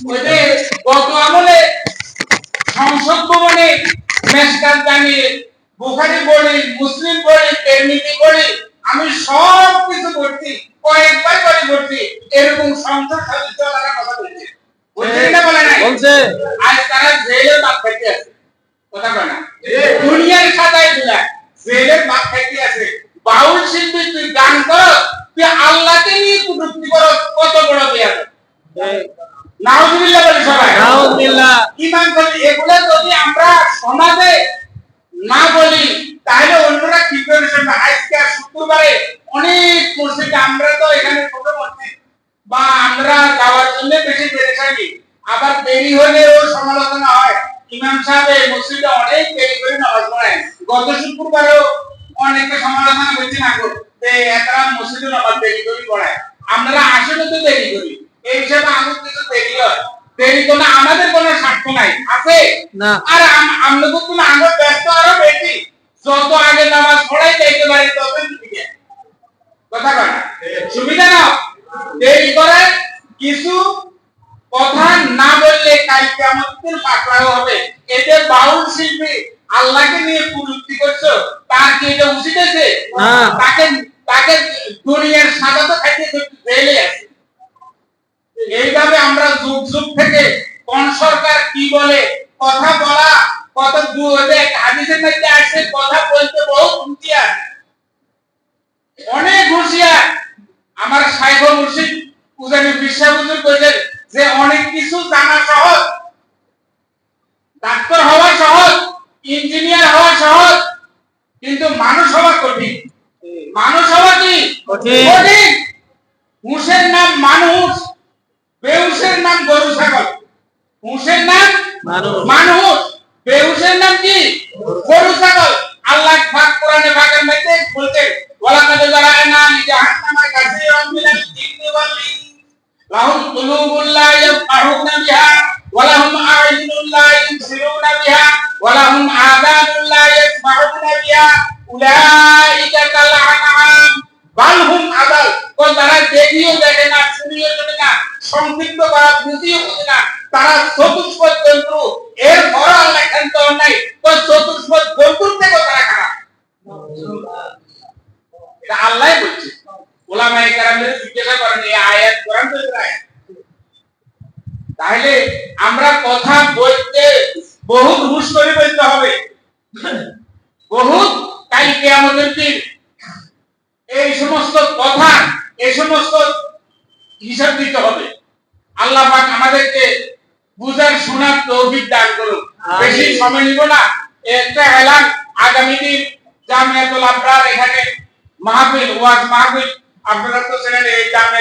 ওই যে গত আমলে সংসদ ভবনে মেসকাত জানিয়ে বুখারি পড়ি মুসলিম পড়ি তেরমিতি পড়ি আমি সব কিছু করছি কয়েকবার করে করছি এরকম সংসদ সদস্য কথা বলছে। আজ তারা জেলে বাপ খাইতে আছে। কথা কয় না? দুনিয়ার সাজায় দিলা জেলের বাপ খাইতে আছে। বাউল শিল্পী তুই গান কর তুই আল্লাহকে নিয়ে কুটুক্তি কর কত বড় বিয়াদ নাউজুবিল্লাহ বলি সবাই। নাউজুবিল্লাহ। ইমান বলি এগুলো যদি আমরা সমাজে না বলি তাহলে অন্যরা কি করে শুনবে? আজকে শুক্রবারে অনেক মসজিদ আমরা তো এখানে ছোট মসজিদ বা আমরা যাওয়ার জন্য বেশি পেরেছানি আবার দেরি হলেও সমালোচনা হয়। ইমাম সাহেব এই মসজিদে অনেক দেরি করে নামাজ পড়ায় গত শুক্রবারেও অনেকে সমালোচনা করছে না গো যে এতরা মসজিদে নামাজ দেরি করে পড়ায়। আমরা আসলে তো দেরি করি এই হিসাবে আমার কিছু দেরি হয় দেরি কোনো আমাদের কোনো স্বার্থ নাই। আছে? না। আর আমরা তো কোনো আমার ব্যস্ত আরও বেশি। যত আগে নামাজ পড়াই যাইতে পারি তত সুবিধা। কথা কয় সুবিধা না দেরি করে কিছু কথা না বললে কাল কেমন পাকড়াও হবে। এতে বাউল শিল্পী আল্লাহকে নিয়ে কুলুক্তি করছ তার কি এটা উচিত আছে? তাকে তাকে দুনিয়ার সাদা তো খাইতে জেলে আছে। এইভাবে আমরা কোন সরকার কি বলে? কথা বলা কত হাদিসের মধ্যে আসছে কথা বলতে বহু হুঁশিয়ার। অনেক হুঁশিয়ার। আমার সাইফ মুর্শিদ উজানি বিশ্বাস হুজুর কইছেন যে অনেক কিছু জানা সহজ। ডাক্তার হওয়া সহজ ইঞ্জিনিয়ার হওয়া সহজ কিন্তু মানুষ হওয়া কঠিন। মানুষ হওয়া কি? কঠিন। কঠিন। হুঁশের নাম মানুষ বেউসের নাম গরু হুঁশের নাম মানুষ। বেউসের নাম কি? গরু ছাগল। আল্লাহ পাক কোরআনে পাকের মধ্যে বলতে ওয়ালাকাদ জারানা লিজাহান্নামা কাসীরাম মিনাল জিন্নি ওয়াল ইনস লাহুম কুলুবুন লা ইয়াফকাহুনা বিহা ওয়া লাহুম আ'ইনুন লা ইবসিরুনা বিহা ওয়া লাহুম লা ইয়াসমাউনা বিহা। উলাইকা কাল আনআম বাল হুম আদাল কোন তারা দেখিও দেখে না শুনিও শোনে না সংক্ষিপ্ত বা বুঝিও বুঝে না তারা চতুষ্পদ জন্তু এর বড় আল্লাহ খান্ত নাই তো চতুষ্পদ জন্তুর থেকেও তারা খারাপ এটা আল্লাহ বলছে ওলামায়ে কেরামদের জিজ্ঞাসা করেন এই আয়াত কোরআন থেকে আয়াত তাহলে আমরা কথা বলতে বহুত হুশ করে বলতে হবে। বহুত কালকে আমাদের দিন এই সমস্ত কথা এই সমস্ত হিসাব দিতে হবে। আল্লাহ পাক আমাদেরকে বুঝার শোনার তৌফিক দান করুন। বেশি সময় নিব না। একটা এলান আগামী দিন জামিয়াতুল আবরার এখানে মাহফিল ওয়াজ মাহফিল আপনারা তো ছিলেন এই জামিয়া